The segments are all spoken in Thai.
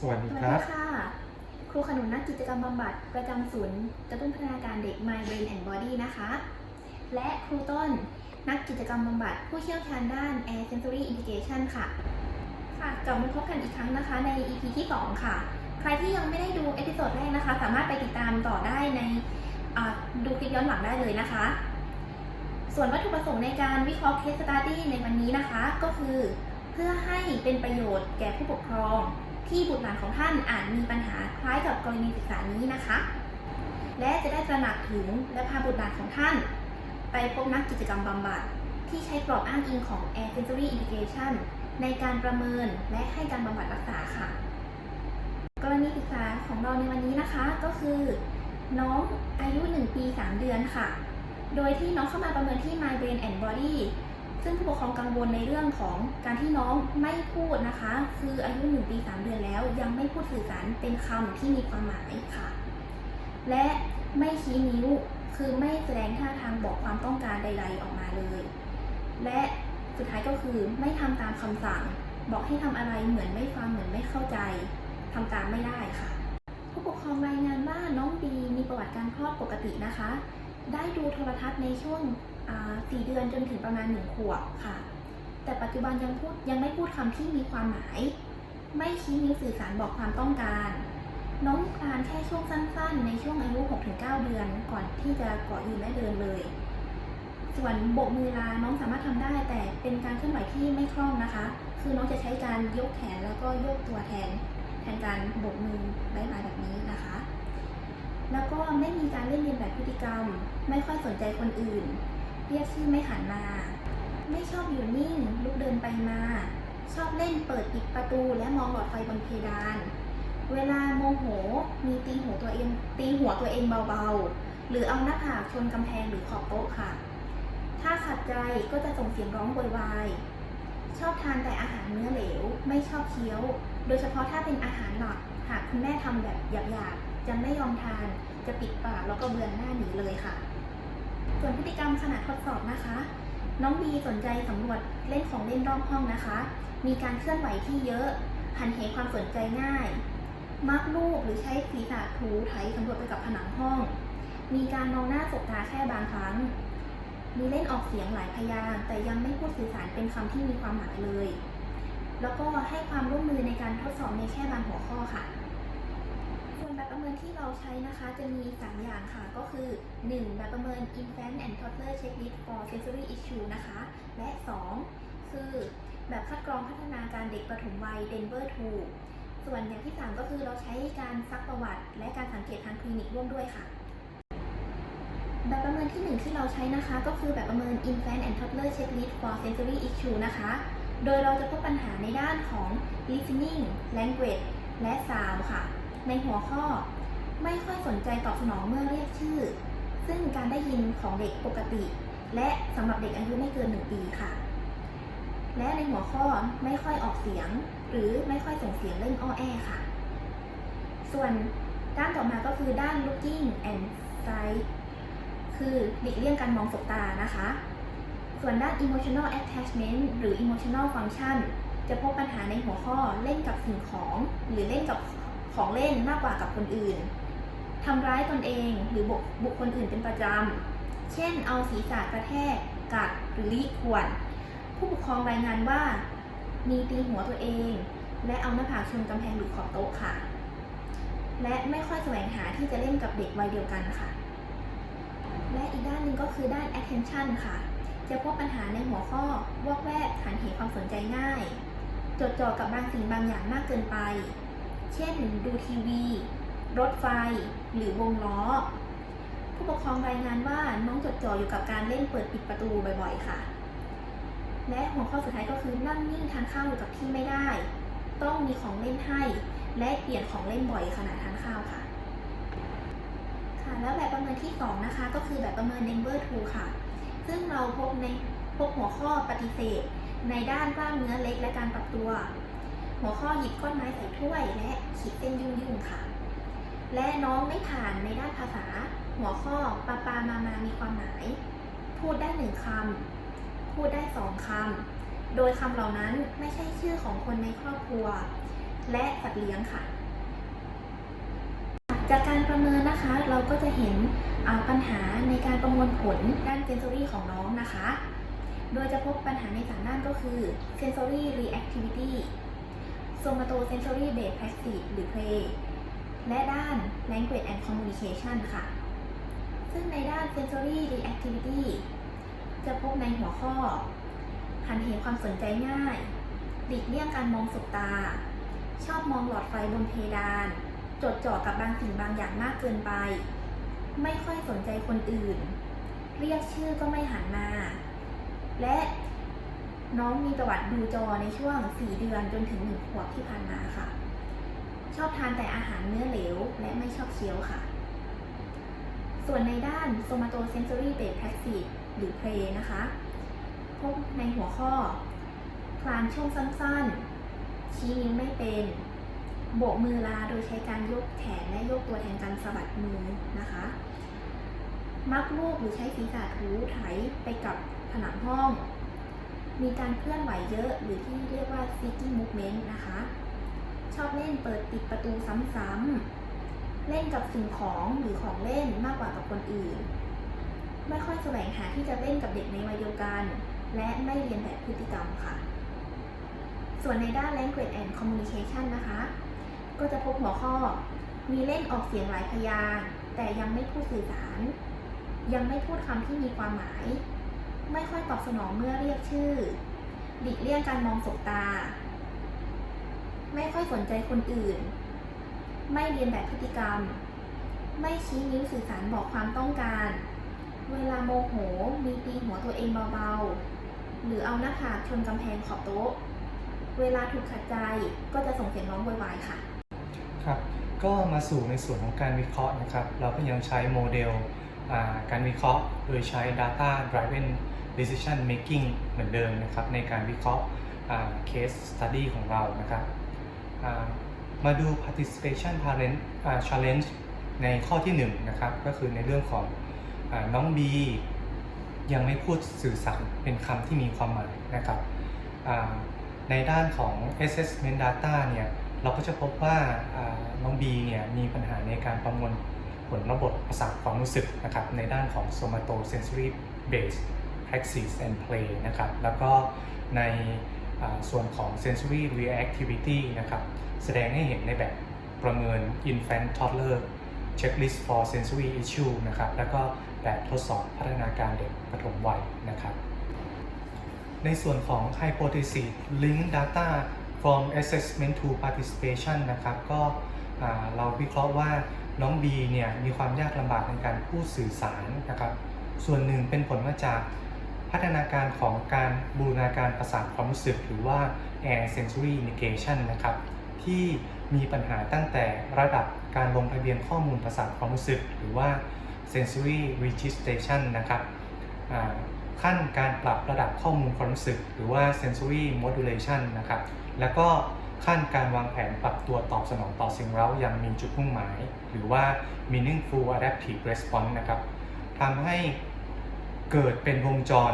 สวัสดีสวัสครัดีบค่ะครูขนุนนักกิจกรรมบำบัดประจำศูนย์กระตุ้นพัฒนาการเด็ก My Brain and Body นะคะ และครูต้นนักกิจกรรมบำบัดผู้เชี่ยวชาญด้าน Air Sensory Integration ค่ะ ค่ะกลับมาพบกันอีกครั้งนะคะใน EP ที่ 2 ค่ะ ใครที่ยังไม่ได้ดูเอพิโซดแรกนะคะ สามารถไปติดตามต่อได้ในอ่าดูคลิปย้อนหลังได้เลยนะคะ ส่วนวัตถุประสงค์ในการวิเคราะห์ case study ในวันนี้นะคะ ก็คือ เพื่อให้เป็นประโยชน์แก่ผู้ปกครอง ที่บุตรหลานของท่านอาจมีปัญหาคล้ายกับกรณีศึกษานี้นะคะ และจะได้ตระหนักถึงและพาบุตรหลานของท่าน ไปพบนักกิจกรรมบำบัดที่ใช้กรอบอ้างอิงของ Air Sensory Integration ในการประเมินและให้การบำบัดรักษาค่ะ กรณีศึกษาของเราในวันนี้นะคะก็คือ น้องอายุ 1 ปี 3 เดือนค่ะ โดยที่น้องเข้ามาประเมินที่ My Brain and Body ซึ่งผู้ปกครองกังวลในเรื่องของการที่น้องไม่พูดนะคะ คืออายุ1ปี3เดือนแล้ว ยังไม่พูดสื่อสารเป็นคำที่มีความหมายค่ะ และไม่ชี้นิ้วคือไม่แสดงท่าทางบอกความต้องการใด ๆออกมาเลย และสุดท้ายก็คือไม่ทำตามคำสั่ง บอกให้ทำอะไรเหมือนไม่ฟังเหมือนไม่เข้าใจทำตามไม่ได้ค่ะ ผู้ปกครองรายงานว่าน้องบีมีประวัติการคลอดปกตินะคะ ได้ดูโทรทัศน์ในช่วง สี่เดือนจนถึงประมาณหนึ่งขวบค่ะ แต่ปัจจุบันยังพูดยังไม่พูดคำที่มีความหมาย ไม่ชี้นิ้วสื่อสารบอกความต้องการ น้องคลานแค่ช่วงสั้นๆ ในช่วงอายุ 6-9 เดือนก่อนที่จะเกาะยืนและเดินเลย ส่วนโบกมือลาน้องสามารถทำได้แต่เป็นการเคลื่อนไหวที่ไม่คล่องนะคะ คือน้องจะใช้การยกแขนแล้วก็ยกตัวแทน แทนการโบกมือบายบายแบบนี้นะคะ แล้วก็ไม่มีการเล่นเรียนแบบพฤติกรรม ไม่ค่อยสนใจคนอื่น เรียกชื่อไม่หันมา ไม่ชอบอยู่นิ่ง ลุกเดินไปมา ชอบเล่นเปิดปิดประตูและมองหลอดไฟบนเพดาน เวลาโมโหมีตีหัวตัวเอง ตีหัวตัวเองเบาๆ หรือเอาหน้าผากชนกำแพงหรือขอบโต๊ะค่ะ ถ้าขัดใจก็จะส่งเสียงร้องโวยวายชอบทานแต่อาหารเนื้อเหลว ไม่ชอบเคี้ยว โดยเฉพาะถ้าเป็นอาหารหลัก หากคุณแม่ทำแบบหยาบๆจะไม่ยอมทาน จะปิดปากแล้วก็เบือนหน้าหนีเลยค่ะ ส่วนพฤติกรรมขณะทดสอบนะคะ น้องบีสนใจสำรวจเล่นของเล่นรอบห้องนะคะ มีการเคลื่อนไหวที่เยอะ หันเหความสนใจง่าย มักลูกหรือใช้ศีรษะถูไถสำรวจไปกับผนังห้อง มีการมองหน้าสบตาแค่บางครั้ง มีเล่นออกเสียงหลายพยางแต่ยังไม่พูดสื่อสารเป็นคำที่มีความหมายเลย แล้วก็ให้ความร่วมมือในการทดสอบในแค่บางหัวข้อค่ะ ส่วนแบบประเมินที่เราใช้นะคะจะมี 3 อย่างค่ะ ก็คือ 1. แบบประเมิน Infant and Toddler Checklist for Sensory Issue นะคะ และ 2. คือแบบคัดกรองพัฒนาการเด็กประถมวัย Denver 2 ส่วนอย่างที่ 3 ก็คือเราใช้การซักประวัติ และการสังเกตทางคลินิกร่วมด้วยค่ะ แบบประเมินที่ 1 ที่เราใช้นะคะ ก็คือแบบประเมิน Infant and Toddler Checklist for Sensory Issue นะคะ โดยเราจะพบปัญหาในด้านของ listening language และ sound ค่ะ ในหัวข้อไม่ค่อยสนใจตอบสนองเมื่อเรียกชื่อ ซึ่งการได้ยินของเด็กปกติ และสำหรับเด็กอายุไม่เกิน 1 ปีค่ะ และในหัวข้อไม่ค่อยออกเสียง หรือไม่ค่อยส่งเสียงเล่นอ้อแอค่ะ ส่วนด้านต่อมาก็คือด้าน looking and sight คือหลีกเลี่ยงการมองสบตานะคะ ส่วนด้าน emotional attachment หรือ emotional function จะพบปัญหาในหัวข้อเล่นกับสิ่งของ หรือเล่นกับ ของเล่นมากกว่ากับคนอื่นทำร้ายตนเองหรือบุบุคคลอื่นเป็นประจำ เช่น เอาศีรษะกระแทก กัดหรือลีข่วน ผู้ปกครองรายงานว่า มีตีหัวตัวเอง และเอาหน้าผากชนกำแพงหรือขอบโต๊ะค่ะ และไม่ค่อยแสวงหาที่จะเล่นกับเด็กวัยเดียวกันค่ะ และอีกด้านหนึ่งก็คือด้าน attention ค่ะ จะพบปัญหาในหัวข้อวอกแวกหันเหความสนใจง่าย จดจ่อกับบางสิ่งบางอย่างมากเกินไป เช่นดูทีวี รถไฟ หรือวงล้อ ผู้ปกครองรายงานว่าน้องจดจ่ออยู่กับการเล่นเปิดปิดประตูบ่อยๆ ค่ะ และหัวข้อสุดท้ายก็คือนั่งนิ่งทานข้าวอยู่กับที่ไม่ได้ ต้องมีของเล่นให้ และเปลี่ยนของเล่นบ่อยขณะทานข้าวค่ะ ค่ะ แล้วแบบประเมินที่ 2 นะคะ ก็คือแบบประเมิน Denver 2ค่ะ ซึ่งเราพบในพบหัวข้อปฏิเสธ ในด้านกล้ามเนื้อเล็กและการปรับตัว หัวข้อหยิบก้อนไม้ใส่ถ้วยและขีดเส้นยุ่งๆค่ะ และน้องไม่ผ่านในด้านภาษา หัวข้อปาปามามามีความหมาย พูดได้หนึ่งคำพูดได้สองคำโดยคำเหล่านั้นไม่ใช่ชื่อของคนในครอบครัว และสัตว์เลี้ยงค่ะ จากการประเมินนะคะเราก็จะเห็นปัญหาในการประมวลผลด้านเซนซอรี่ของน้องนะคะ โดยจะพบปัญหาในสามด้านก็คือ sensory reactivity somatosensory based practice หรือ play และด้าน language and communication ค่ะ ซึ่งในด้าน sensory reactivity จะพบในหัวข้อหันเหความสนใจง่ายหลีกเลี่ยงการมองสบตา ชอบมองหลอดไฟบนเพดาน จดจ่อกับบางสิ่งบางอย่างมากเกินไป ไม่ค่อยสนใจคนอื่น เรียกชื่อก็ไม่หันมา และ น้องมีประวัติดูจอในช่วง 4 เดือนจนถึง 1 ขวบที่ผ่านมาค่ะ ชอบทานแต่อาหารเนื้อเหลว และไม่ชอบเคี้ยวค่ะ ส่วนในด้าน somatosensory b a s e practice หรือ play นะคะ พบในหัวข้อ คลานช่วงสั้นๆ ชี้นิ้วไม่เป็น โบกมือลาโดยใช้การยกแขนและยกตัวแทนการสะบัดมือนะคะ มักลูกหรือใช้ศีรษะถูไถไปกับผนังห้อง มีการเคลื่อนไหวเยอะหรือที่เรียกว่า sitting movement นะคะ ชอบเล่นเปิดปิดประตูซ้ำๆ เล่นกับสิ่งของหรือของเล่นมากกว่ากับคนอื่น ไม่ค่อยแสวงหาที่จะเล่นกับเด็กในวัยเดียวกัน และไม่เรียนแบบพฤติกรรมค่ะ ส่วนในด้าน language and communication นะคะ ก็จะพบหัวข้อ มีเล่นออกเสียงหลายพยางแต่ยังไม่พูดสื่อสาร ยังไม่พูดคำที่มีความหมาย ไม่ค่อยตอบสนองเมื่อเรียกชื่อ หลีกเลี่ยงการมองสบตา ไม่ค่อยสนใจคนอื่น ไม่เรียนแบบพฤติกรรม ไม่ชี้นิ้วสื่อสารบอกความต้องการ เวลาโมโหมีตีหัวตัวเองเบาๆ หรือเอาหน้าผากชนกำแพงขอบโต๊ะ เวลาถูกขัดใจก็จะส่งเสียงร้องวายค่ะ ครับก็มาสู่ในส่วนของการวิเคราะห์นะครับ เราก็ยังใช้โมเดลการวิเคราะห์ โดยใช้ data driven decision making เหมือนเดิมนะครับในการวิเคราะห์ case study ของเรานะครับมาดู participation parent challenge ในข้อที่1นะครับก็คือในเรื่องของอน้อง B ยังไม่พูดสื่อสารเป็นคำที่มีความหมายนะครับในด้านของ assessment data เนี่ยเราก็จะพบว่าน้อง B เนี่ยมีปัญหาในการประมวลผลระบบประสาทความรู้สึกนะครับในด้านของ somatosensory base praxis and play นะครับแล้วก็ในส่วนของ sensory reactivity นะครับแสดงให้เห็นในแบบประเมิน infant toddler checklist for sensory issue นะครับแล้วก็แบบทดสอบพัฒนาการเด็กปฐมวัยนะครับในส่วนของ hypothesis link data from assessment to participation นะครับก็เราวิเคราะห์ว่าน้อง B เนี่ยมีความยากลำบากในการพูดสื่อสารนะครับ ส่วนหนึ่งเป็นผลมาจาก พัฒนาการของการบูรณาการประสาทความรู้สึก หรือว่า air sensory negation นะครับ ที่มีปัญหาตั้งแต่ระดับการลงทะเบียนข้อมูลประสาทความรู้สึก หรือว่า sensory registration นะครับขั้นการปรับระดับข้อมูลความรู้สึก หรือว่า sensory modulation นะครับ แล้วก็ขั้นการวางแผนปรับตัวตอบสนองต่อสิ่งเร้าอย่างมีจุดมุ่งหมาย หรือว่า meaningful adaptive response นะครับทำให้ เกิดเป็นวงจร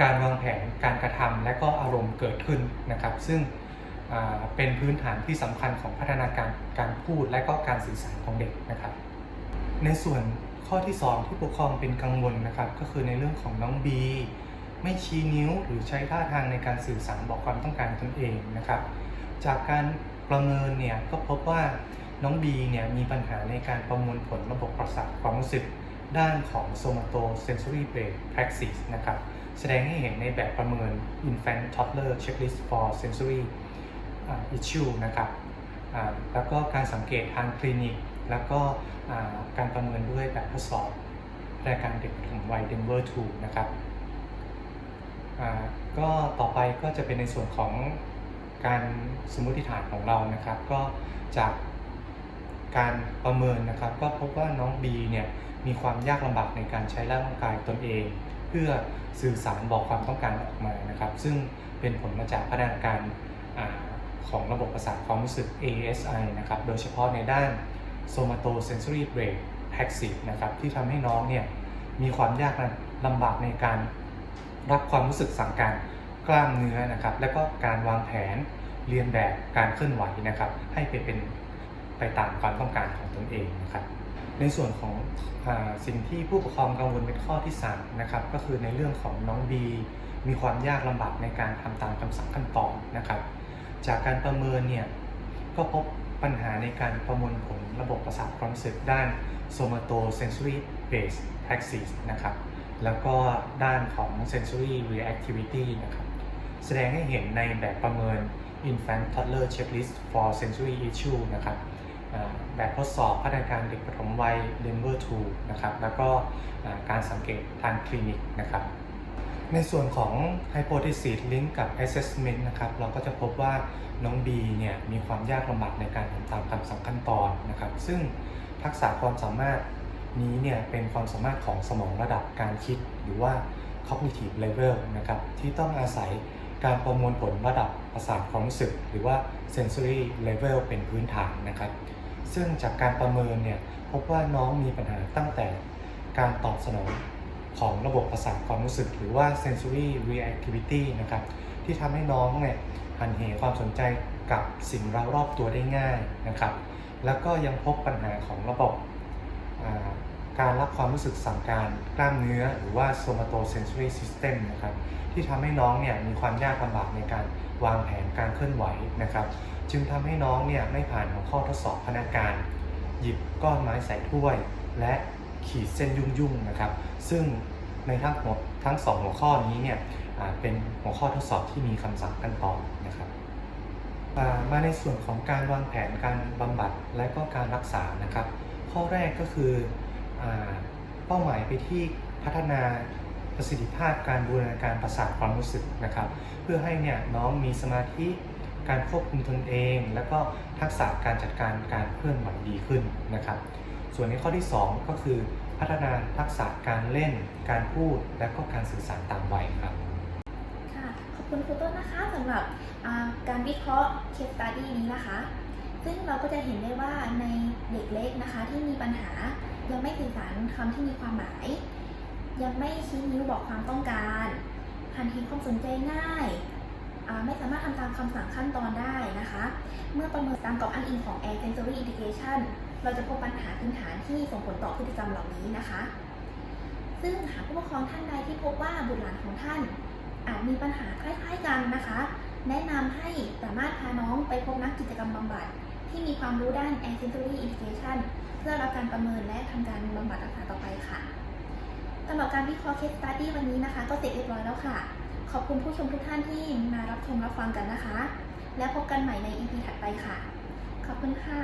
การวางแผนการกระทำและก็อารมณ์เกิดขึ้นนะครับ ซึ่งเป็นพื้นฐานที่สำคัญของพัฒนาการการพูดและก็การสื่อสารของเด็กนะครับ ในส่วนข้อที่ 2 ที่ปกครองเป็นกังวลนะครับ ก็คือในเรื่องของน้อง B ไม่ชี้นิ้วหรือใช้ท่าทางในการสื่อสารบอกความต้องการตนเองนะครับ จากการประเมินเนี่ยก็พบว่าน้อง B เนี่ยมีปัญหาในการประมวลผลระบบประสาทความรู้สึก ด้านของ somatosensory based praxis นะครับ แสดงให้เห็นในแบบประเมิน infant toddler checklist for sensory issue นะครับแล้วก็การสังเกตทางคลินิก แล้วก็การประเมินด้วยแบบทดสอบรายการเด็กปฐมวัย Denver 2 นะครับก็ต่อไปก็จะเป็นในส่วนของการสมมติฐานของเรานะครับ ก็จาก การประเมินนะครับก็พบว่าน้อง B เนี่ยมีความยากลำบากในการใช้ร่างกายตนเอง เพื่อสื่อสารบอกความต้องการออกมานะครับ ซึ่งเป็นผลมาจากพัฒนาการอของระบบประสาทความรู้สึก ASI นะครับ โดยเฉพาะในด้าน somatosensory brain praxis นะครับ ที่ทำให้น้องเนี่ยมีความยากลำบากในการรับความรู้สึกสั่งการกล้ามเนื้อนะครับ และก็การวางแผนเรียนแบบการเคลื่อนไหวนะครับ ให้ไปเป็น ไปตามความต้องการของตนเองนะครับ ในส่วนของอสิ่งที่ผู้ปกครองกังวลเป็นข้อที่3นะครับก็คือในเรื่องของน้องบีมีความยากลำบากในการทำตามคำสั่งขั้นตอนนะครับ จากการประเมินเนี่ยก็พบปัญหาในการประมวลผลระบบประสาทความรู้สึกด้าน somatosensory based praxis นะครับ แล้วก็ด้านของ sensory reactivity นะครับ แสดงให้เห็นในแบบประเมิน infant toddler checklist for sensory issue นะครับ แบบทดสอบพัฒนาการเด็กปฐมวัย Denver 2นะครับแล้วก็การสังเกตทางคลินิกนะครับในส่วนของ hypothesis link กับ assessment นะครับเราก็จะพบว่าน้อง B เนี่ยมีความยากลำบากในการทำตามคำสั่งขั้นตอนนะครับซึ่งทักษะความสามารถนี้เนี่ยเป็นความสามารถของสมองระดับการคิดหรือว่า cognitive level นะครับที่ต้องอาศัยการประมวลผลระดับประสาทความรู้สึก หรือว่า sensory level เป็นพื้นฐานนะครับ ซึ่งจากการประเมินเนี่ยพบว่าน้องมีปัญหาตั้งแต่การตอบสนองของระบบประสาทความรู้สึก หรือว่า sensory reactivity นะครับที่ทำให้น้องเนี่ยหันเหความสนใจกับสิ่งรารอบตัวได้ง่ายนะครับ แล้วก็ยังพบปัญหาของระบบ การรับความรู้สึกสั่งการกล้ามเนื้อ หรือว่า somatosensory system นะครับที่ทำให้น้องเนี่ยมีความยากลำบากในการวางแผนการเคลื่อนไหวนะครับ จึงทำให้น้องเนี่ยไม่ผ่านหัวข้อทดสอบพนักการหยิบก้อนไม้ใส่ถ้วย และขีดเส้นยุ่งๆนะครับ ซึ่งในทั้งหมดทั้งสองหัวข้อนี้เนี่ยเป็นหัวข้อทดสอบที่มีคำสั่งขั้นตอนนะครับมาในส่วนของการวางแผนการบำบัดและก็การรักษานะครับ ข้อแรกก็คือ เป้าหมายไปที่พัฒนาประสิทธิภาพการบูรณาการประสาทความรู้สึกนะครับ เพื่อให้เนี่ยน้องมีสมาธิการควบคุมตนเอง แล้วก็ทักษะการจัดการการเคลื่อนไหวดีขึ้นนะครับ ส่วนในข้อที่ 2 ก็คือพัฒนาทักษะการเล่น การพูด และก็การสื่อสารตามวัยครับค่ะขอบคุณครูต้นนะคะสำหรับการวิเคราะห์ case study นี้นะคะ ซึ่งเราก็จะเห็นได้ว่าในเด็กเล็กนะคะที่มีปัญหา ยังไม่สื่อสารคำที่มีความหมาย ยังไม่ชี้นิ้วบอกความต้องการหันเหความสนใจง่าย ไม่สามารถทำตามคำสั่งขั้นตอนได้นะคะ เมื่อประเมินตามกรอบอ้างอิงของ Air Sensory Integration เราจะพบปัญหาพื้นฐานที่ส่งผลต่อพฤติกรรมเหล่านี้นะคะ ซึ่งหากผู้ปกครองท่านใดที่พบว่าบุตรหลานของท่านอาจมีปัญหาคล้ายๆกันนะคะ แนะนำให้สามารถพาน้องไปพบนักกิจกรรมบำบัดที่มีความรู้ด้าน Air Sensory Integration เพื่อรับการประเมินและทำการบำบัดรักษาต่อไปค่ะสำหรับการวิเคราะห์เคสตัดดี้วันนี้นะคะ ก็เสร็จเรียบร้อยแล้วค่ะ ขอบคุณผู้ชมทุกท่านที่มารับชมรับฟังกันนะคะ แล้วพบกันใหม่ใน EP ถัดไปค่ะ ขอบคุณค่ะ